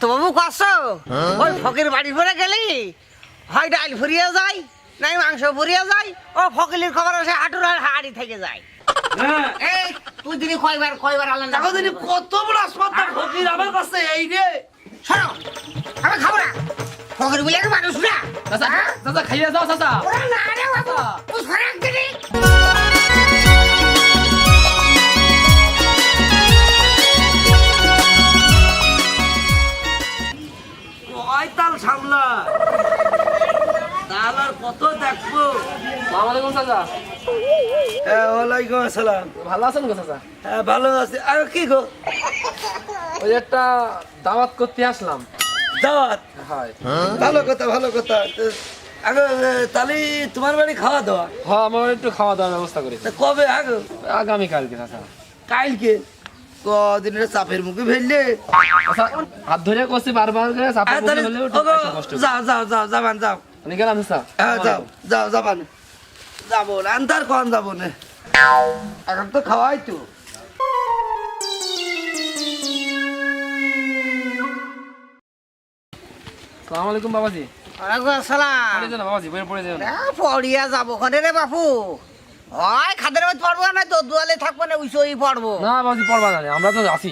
তো বাবু কষ্ট? ওই ফকির বাড়ি ফিরে গেলি? হয় ডাল ফুরিয়ে যায় নাই মাংস ফুরিয়ে যায় ও ফকিলির খবর আসে হাঁটুর আর হাড়ি থেকে যায়। হ্যাঁ। এই তুই দিদি কয়বার কয়বার আনলেন দেখো দিদি কত বড় আসপাতাল ফকির আমার কাছে এই রে শোনো আমি খাব না। ফকির বলে মানুষ না। চাচা হ্যাঁ? চাচা খাইয়ে যাও চাচা। না রে বাবু তুই সরে দিদি কয় তাল সামলা। তাল আর কত দেখব? চাচা। হ্যাঁ ওয়ালাইকুম আসসালাম। ভালো আছেন গো চাচা? হ্যাঁ ভালো আছি। আর কি গো? ওই একটা দাওয়াত করতে আসলাম। দাওয়াত? হয়। ভালো কথা ভালো কথা। আগে তাহলে তোমার বাড়ি খাওয়া দাওয়া হ্যাঁ আমার একটু খাওয়া দাওয়ার ব্যবস্থা করেছি। তা কবে আগে? আগামী কালকে চাচা। কালকে? কদিনের চাপের মুখে ফেললে? আচ্ছা হাত ধরে করছি বারবার করে চাপা আর করতে তাহলে কষ্ট? যাও যাও যাও যাবান যাও। আমি গেলাম চাচা হ্যাঁ যাও যাও যাবান। যাব না আন্তার কন যাব না এখন তো খাওয়াই তো। সালাম আলাইকুম বাবাজি। ওয়ালাইকুম আসসালাম। পড়ে যান বাবাজি পড়ে যান। পড়িয়া যাব। ওখানে রে বাপু। ওই খাদের মধ্যে পড়ব না তো দুয়ালে থাকব না উইসই পড়ব। না বাবাজি পড়বা জানে আমরা তো আছি।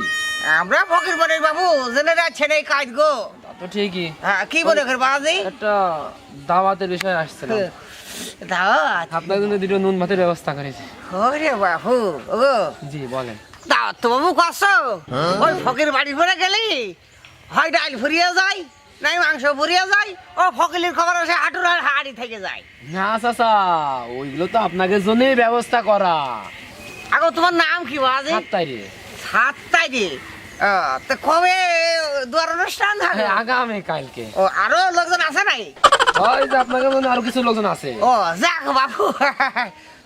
আমরা ফকির বাড়ির বাবু জেনে যাচ্ছে না এই কাজ গো। তো ঠিকই। হ্যাঁ কি বলে করে বাবাজি? একটা দাওয়াতের বিষয়ে আসছিলাম। দাওয়াত? আপনার জন্য দুটো নুন ভাতের ব্যবস্থা করেছি। ওরে বাপু ও জি বলেন। দাওয়াত তো বাবু কষ্ট। ওই ফকির বাড়ি ফিরে গেলি হয় ডাল ফুরিয়ে যায়। নাই মাংস ফুরিয়ে যায় ও ফকিলির খবর আসে হাঁটুর আর হাড়ি থেকে যায়। না চাচা ওইগুলো তো আপনাদের জন্যই ব্যবস্থা করা। আগো তোমার নাম কি বাবাজি সাতটাই রে। সাতটাই রে। ও, তা কবে দুয়ার অনুষ্ঠান থাকে? হ্যাঁ, আগামী কালকে। ও আরও লোকজন আছে নাই? ওই যে আপনাদের জন্য আরও কিছু লোকজন আছে। ও যাক বাবু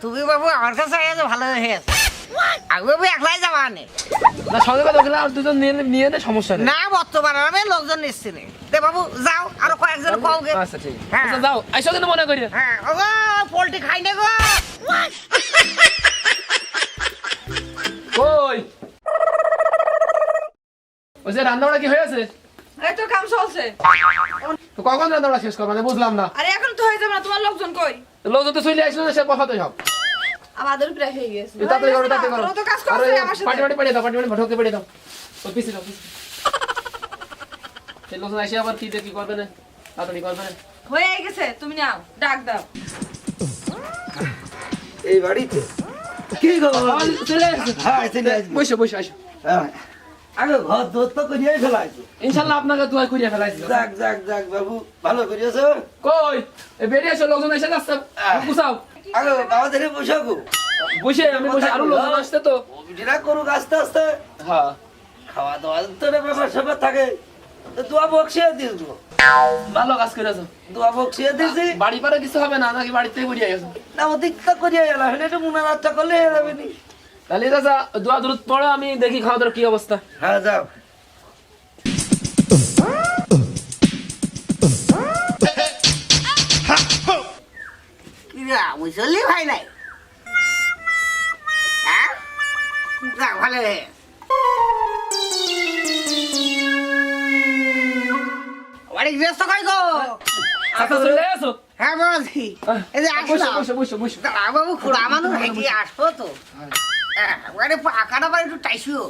তুমি বাবু আমার কাছে ভালো হয়েছে। একলাই নে না সঙ্গে কথা আর দুজন নিয়ে নিয়ে নে সমস্যা নেই। না বর্তমানে আমি লোকজন নিচ্ছি নে। দে বাবু যাও আরও কয়েকজন আচ্ছা ঠিক। হ্যাঁ। আচ্ছা যাও আইসো কিন্তু মনে করি হ্যাঁ খাই নে গো। কই? ওই যে রান্নাটা কি হয়েছে এই তো কাম চলছে। তো কখন রান্নাটা শেষ করবে? বুঝলাম না। আরে এখন তো হয়ে যাবে না তোমার লোকজন কই? লোকজন তো চলে আসলো সে বসাতে সব আমাদের প্রায় হয়ে গেছে। তাড়াতাড়ি করো তাড়াতাড়ি করো। তো কাজ আরে করছে আমার পাটি পাটি পাটি দাও পাটি পাটি ভটকে পাটি দাও। ওই পিছে দাও পিছে চলো এসে আবার কি দেখি করবে না? তাড়াতাড়ি করবে না? হয়ে গেছে তুমি নাও ডাক দাও। এই বাড়িতে? কি গো? চলে আসো হ্যাঁ চলে আসো বসো বসো আসো। হ্যাঁ। আগে ঘর দোর তো করিয়ে ফেলাইছো। ইনশাল্লাহ আপনাকে করিয়া ফেলাইছি। যাক যাক যাক বাবু ভালো করিয়েছো? কই? লোকজন এসে যাচ্ছে। গুছাও আগে বাবা ধরে বসাবো বসে আমি বসে আরও লোকজন আসছে তো। যেটা করুক আস্তে আস্তে। হ্যাঁ। খাওয়া দাওয়া তো ব্যাপার স্যাপার থাকে। তো দোয়া বক্সিয়ে দিস গো। ভালো কাজ করেছ। দোয়া বক্সিয়ে দিছি। বাড়ি পারে কিছু হবে না নাকি বাড়িতে বেরিয়ে গেছো? না তো করিয়ে গেলাম হলে একটু মুনার আচ্ছা করলে যাবে নি। তাহলে চাচা দোয়া দূরত পড়ো আমি দেখি খাওয়া দাওয়ার কি অবস্থা। হ্যাঁ যাও। বুঝলি ভাই নাই? হ্যাঁ? ভালো ব্যস্ত কই গো? চাচা চলে আসো। হ্যাঁ বাবাজি এই যে আসলাম। বসো বসো বসো। দাঁড়া বাবু খুড়া মানুষ হেঁটে আসব তো। হ্যাঁ, ওখানে পাকাটা বাড়ি একটু টাইসিও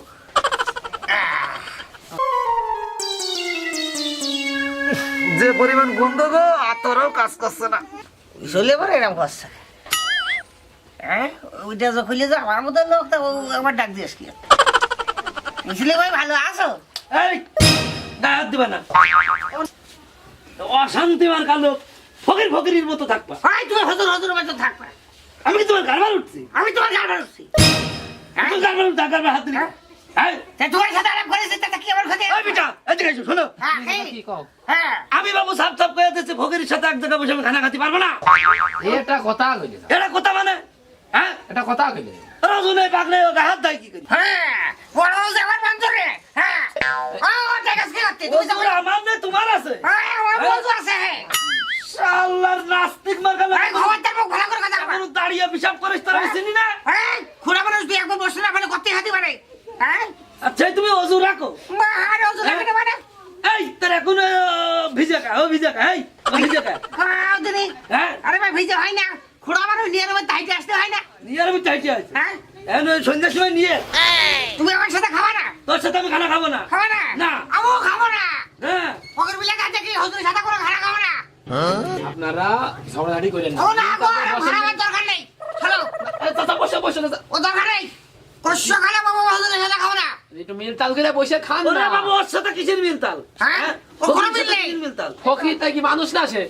যে পরিমাণ গন্ধ গো আর তোরও কাজ করছে না। চলে এবার এরকম করছে। হ্যাঁ? ওইটা যখন যে আমার মতো লোক তা ও আমার ডাক দিয়েছ কি? বুঝলে ভাই ভালো আছো? এই গায়ে দিবা না। অশান্তি মার কালো ফকির ফকিরির মতো থাকবা। ভাই তুমি হজুর হজুর মতো থাকবে। আমি তোমার গারবার উঠছি আমি তোমার গাড়ি উঠছি আমি গারবার উঠছি গারবার হাত দিলি। হ্যাঁ? তা সাথে আলাপ করেছি তাতে কি আমার ক্ষতি? এই বিটা এদিকে এসো শোনো। হ্যাঁ কি কও? হ্যাঁ। আমি বাবু সাপ সাপ করে দিচ্ছি ফকিরের সাথে এক জায়গায় বসে আমি খানা খাতে পারব না। এটা কথা কইলে এটা কথা মানে? হ্যাঁ? এটা কথা কইলে রজনে পাকলে ও হাত দেয় কি করি? হ্যাঁ। বড় যাবার বন্ধ রে। হ্যাঁ। ও দেখা কি করতে? তুমি যাব আমার নেই, তোমার আছে? হ্যাঁ আমার বন্ধু আছে হ্যাঁ। আল্লাহর নাস্তিক মার গেল খবরদার মুখ ভালো করে কথা বল। দাঁড়িয়ে পিসাব করিস তোর আমি চিনি না? হ্যাঁ। খুড়া মানুষ বিয়ে একবার বসে না মানে করতে হাতি হ্যাঁ? আচ্ছা তুমি অজু রাখো। মা আর ওজন মানে। মানে এখন ও ভিজে খায় ও ভিজে এই, ভিজে খাও দিনি হ্যাঁ। আরে ভাই ভিজে হয় না। খুড়া মানুষ নিয়ে আমার দাইতে আসতে হয় না। নিয়ে আমি চাইছি আজ হ্যাঁ। এখন সন্ধ্যার সময় নিয়ে তুমি আমার সাথে খাবা না? তোর সাথে আমি খানা খাব না। খাবা না? না। আমিও খাব না। হ্যাঁ। ফকির বিলে কাছে কি হুজুরের সাথে কোনো খানা খাব না। আপনারা ঝগড়াঝাটি করেন না। ও না গো খাবার দরকার নেই। চলো। বসে বসে ও দরকার নেই কষ্ট খালে বাবা হুজুরের সাথে খাব না। একটু মিল করে বসে খান না। বাবু ওর সাথে কিসের মিলতাল হ্যাঁ? ও কোনো মিল নেই। মিলতাল ফকির তাই কি মানুষ না সে?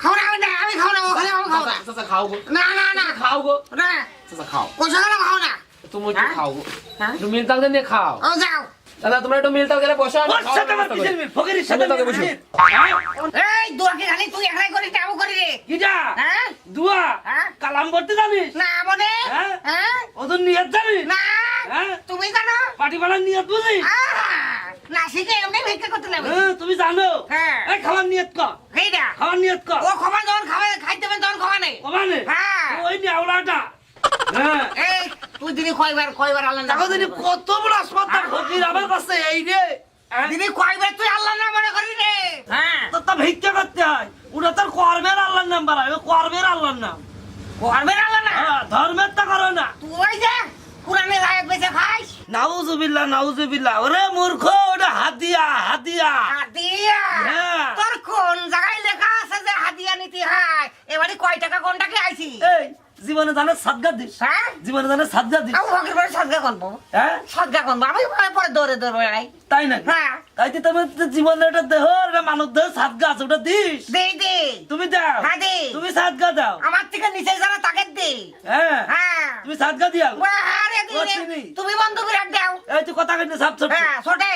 খাও। না আমি আমি খাব না ও খালে আমি খাব না। চাচা, চাচা খাও গো। না না না। খাও গো। না। চাচা খাও। কষ্ট খালে খাব না। তুমি একটু হ্যাঁ? খাও গো। হ্যাঁ? নিয়ে খাও। ও যাও। দাদা তোমরা একটু মিল তাল করে বসো আমি ওর খাওয়ার সাথে আমার কিসের মিল? ফকিরের সাথে তোকে বসো। হ্যাঁ? এই দুয়াকে খালি তুই একলাই করিস না আমি করি রে। কিটা হ্যাঁ? দুয়া হ্যাঁ? কালাম করতে জানিস না মনে হ্যাঁ? হ্যাঁ? ওদের নিয়ত জানিস না। হ্যাঁ? তুমি জানো? পাটি পালার নিয়ত আহ, না শিখে এমনি ভিক্ষা করতে লাগবে হ্যাঁ, তুমি জানো? হ্যাঁ। এই খাবার নিয়ত কর। এইটা খাবার নিয়ত কর। ও খাবার যখন খাবে খাইতে হবে তখন খাওয়া নেই। কমানে হ্যাঁ। ওই নিয়াওলাটা হ্যাঁ। এই তুই দিদি কয়বার কয়বার আল্লাহ নাম দেখো কত বড় আসপাতাল ফকির আমার কাছে এই রে। হ্যাঁ? কয়বার তুই আল্লাহ নাম মনে করি রে? হ্যাঁ। তো তা ভিক্ষা করতে হয়। ওটা তোর কর্মের আল্লাহর নাম বাড়ায়। কর্মের আল্লাহর নাম। করবেন আল্লাহ না ধর্মের তা করো না। তুই যে কোরআনের আয়াত বেঁচে খাইস? নাউজুবিল্লাহ নাউজুবিল্লাহ। ওরে মূর্খ ওটা হাতিয়া হ্যাঁ। তোর কোন জায়গায় লেখা আছে যে হাতিয়া নিতে হয়? এবারে কয় টাকা কোনটাকে আইছি? এই জীবনে জানে সাদগা দিস। হ্যাঁ? জীবনে জানে সাদগা দিস। আমি ফকির করে সদগা করব হ্যাঁ? সদগা করব আমি পরে দৌড়ে দৌড়ে বেড়াই। তাই না হ্যাঁ। তাই তো তুমি জীবনে একটা দেহ একটা মানব দেহ সাদগা আছে ওটা দিস। দে দে তুমি দাও। হ্যাঁ দে তুমি সাদগা দাও। আমার থেকে নিচে যারা তাকে দে হ্যাঁ। হ্যাঁ। তুমি সাদগা বাহারে দিলে করছিনি। তুমি বন্ধ করে দাও। এই তুই কথা কেন সাপ সাপ হ্যাঁ ছোটে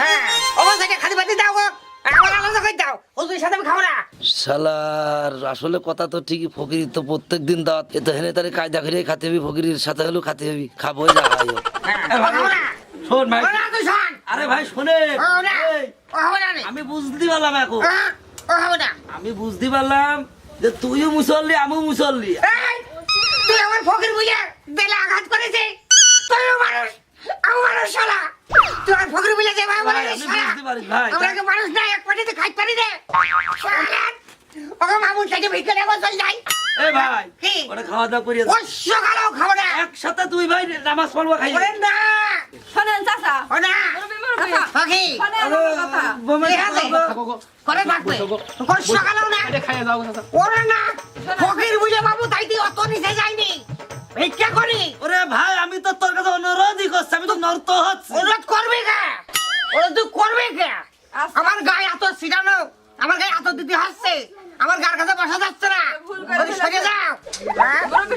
হ্যাঁ। অবশ্যই খালি বাতি দাও গো। আমার আলাদা করে দাও হুজুরের সাথে আমি খাব না শালার আসলে কথা তো ঠিকই ফকির তো প্রত্যেক দিন দাওয়াত। এ তো হেনে তারে কায়দা করে খাতে হবি ফকিরের সাথে হলেও খাতে হবি। খাবোই যা খাই হোক। হ্যাঁ এ ভাই, খাব না শোন ভাই ও না তুই শোন। আরে ভাই শোনে। ও না এই, ও হবে না রে। আমি বুঝতে পারলাম এখন। আমি বুঝতে যে তুইও মুসল্লি আমিও মুসল্লি। তুই আমার ফকির বুঝে দিলে আঘাত করেছে তুইও মানুষ আমি মানুষ শালা। তুই আমার ফকির বুঝে যে ভাই বলে। আমরা কি মানুষ না এক পাটিতে পারি রে ওকে মামুন থেকে ভিক্ষা নেব চল যাই। এ ভাই ওটা খাওয়া দাওয়া করিয়ে ও সকালেও খাব না। একসাথে দুই ভাই নামাজ পড়ব খাই ওরে না। শোনেন চাচা। ও না। আমি তো তোর কাছে অনুরোধই করছি আমি তো নর্ত হচ্ছি। অনুরোধ করবে কে? অনুরোধ করবে কে। আমার গায়ে এত ছিটানো আমার গায়ে এত দিতে হচ্ছে। আমার গার কাছে বসা যাচ্ছে না। সরে যাও?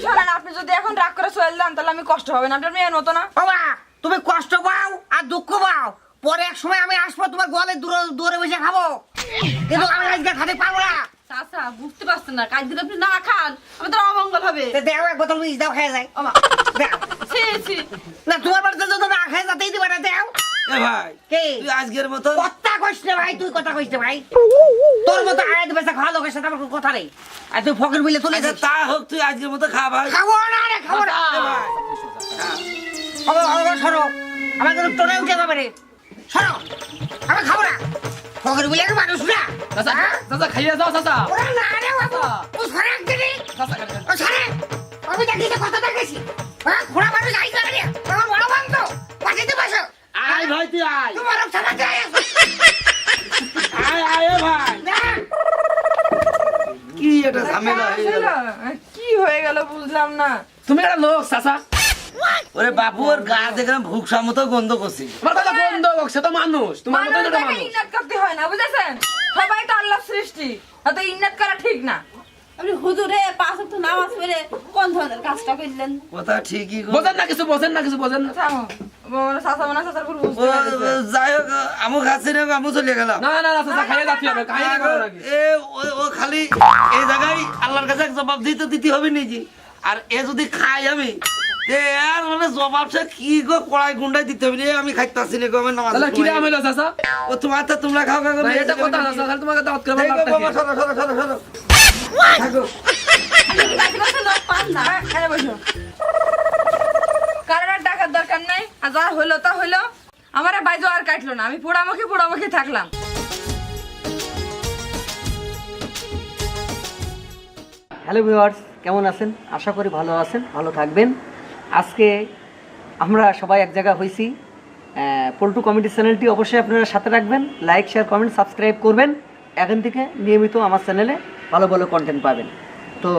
শোনেন আপনি যদি এখন রাগ করে চলে যান তাহলে আমি কষ্ট হবে না। আপনার মেয়ে মতো না। বাবা তুমি কষ্ট পাও আর দুঃখ পাও। পরে এক সময় আমি আসব তোমার গোয়ালে দূরে দূরে বসে খাব। কিন্তু আমি আজকে খাতে পারব না। চাচা বুঝতে পারছেন না। কাজ যদি আপনি না খান আমাদের অমঙ্গল হবে। তো দেও এক বোতল বিষ দাও খেয়ে যায় ওমা, দেও। ছি, ছি। না তোমার কি? তুই আজকের মতো কথা কইস না ভাই তুই কথা কইস না ভাই। তোর মতো আয়াত খাওয়া লোকের সাথে আমার কথা নেই। আর তুই ফকির বলে তুলে আচ্ছা তা হোক তুই আজকের মতো খা ভাই। খাব না রে খাব না। খাব খাব সরো। আমার কিন্তু টোনে উঠে যাবে রে। সরো। আমি খাব না। ফকির বলে মানুষ না। হ্যাঁ? খাইয়ে যাও চাচা। ওরে না রে বাবু। ও সরে একদিনই চাচা খাইয়ে যাও। ও সরে। আমি দেখি কথা দেখেছি হ্যাঁ? খোড়া মানুষ আইস রে। আয় আয় তোমার সমাজ যায় আয় আয় ভাই। কি এটা ঝামেলা হয়ে গেল? কি হয়ে গেল বুঝলাম না। তুমি একটা লোক চাচা। ওরে বাবু ওর গা দেখলাম ভুকসার মতো গন্ধ করছি। হোক সে তো মানুষ। তোমার মতো মানুষ। ইন্নাত করতে হয় না বুঝেছেন? সবাই তো আল্লাহ সৃষ্টি। অত ইন্নাত করা ঠিক না। আপনি হুজুরে পাঁচ ওয়াক্ত নামাজ পড়ে কোন ধরনের কাজটা করলেন? কথা ঠিকই বোঝেন না কিছু বোঝেন না কিছু বোঝেন না। চাচা চাচার উপর ও, বুঝতে পেরেছে যাই হোক আমু খাচ্ছি না আমু চলে গেলাম। না না না খাইয়ে যাচ্ছি হবে খাইয়ে করার আগে এ ও- ও খালি এই জায়গায় আল্লাহর কাছে এক জবাব দিতে দিতে হবে নিজে। আর এ যদি খাই আমি আর মানে জবাবটা কি গো কড়াই গুন্ডাই দিতে হবে আমি খাইতাছি না গো আমার নামাজ তাহলে কি ও তোমার তো তোমরা খাও খাও এটা কথা না তোমাকে দাওয়াত? সরো, সরো, সরো, কারোর টাকার দরকার নাই আর যা হইল তা হইল আমার বাইজো আর কাটলো না আমি পোড়ামুখী পোড়ামুখী থাকলাম। হ্যালো ভিউয়ার্স কেমন আছেন? আশা করি ভালো আছেন ভালো থাকবেন। আজকে আমরা সবাই এক জায়গা হয়েছি পল্টু কমেডি চ্যানেলটি অবশ্যই আপনারা সাথে রাখবেন। লাইক শেয়ার কমেন্ট সাবস্ক্রাইব করবেন। এখান থেকে নিয়মিত আমার চ্যানেলে ভালো ভালো কন্টেন্ট পাবেন। তো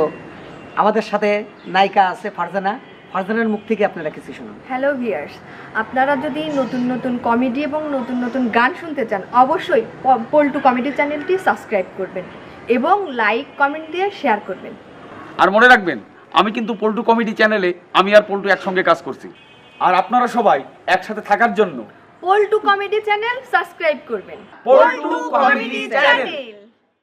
আমাদের সাথে নায়িকা আছে ফারজানা। ফারজানার মুখ থেকে আপনারা কিছু শুনুন। হ্যালো ভিয়ার্স আপনারা যদি নতুন নতুন কমেডি এবং নতুন নতুন গান শুনতে চান অবশ্যই পল্টু কমেডি চ্যানেলটি সাবস্ক্রাইব করবেন এবং লাইক কমেন্ট দিয়ে শেয়ার করবেন। আর মনে রাখবেন আমি কিন্তু পল্টু কমেডি চ্যানেলে আমি আর পল্টু একসঙ্গে কাজ করছি। আর আপনারা সবাই একসাথে থাকার জন্য পল্টু কমেডি চ্যানেল সাবস্ক্রাইব করবেন। Paltu comedy channel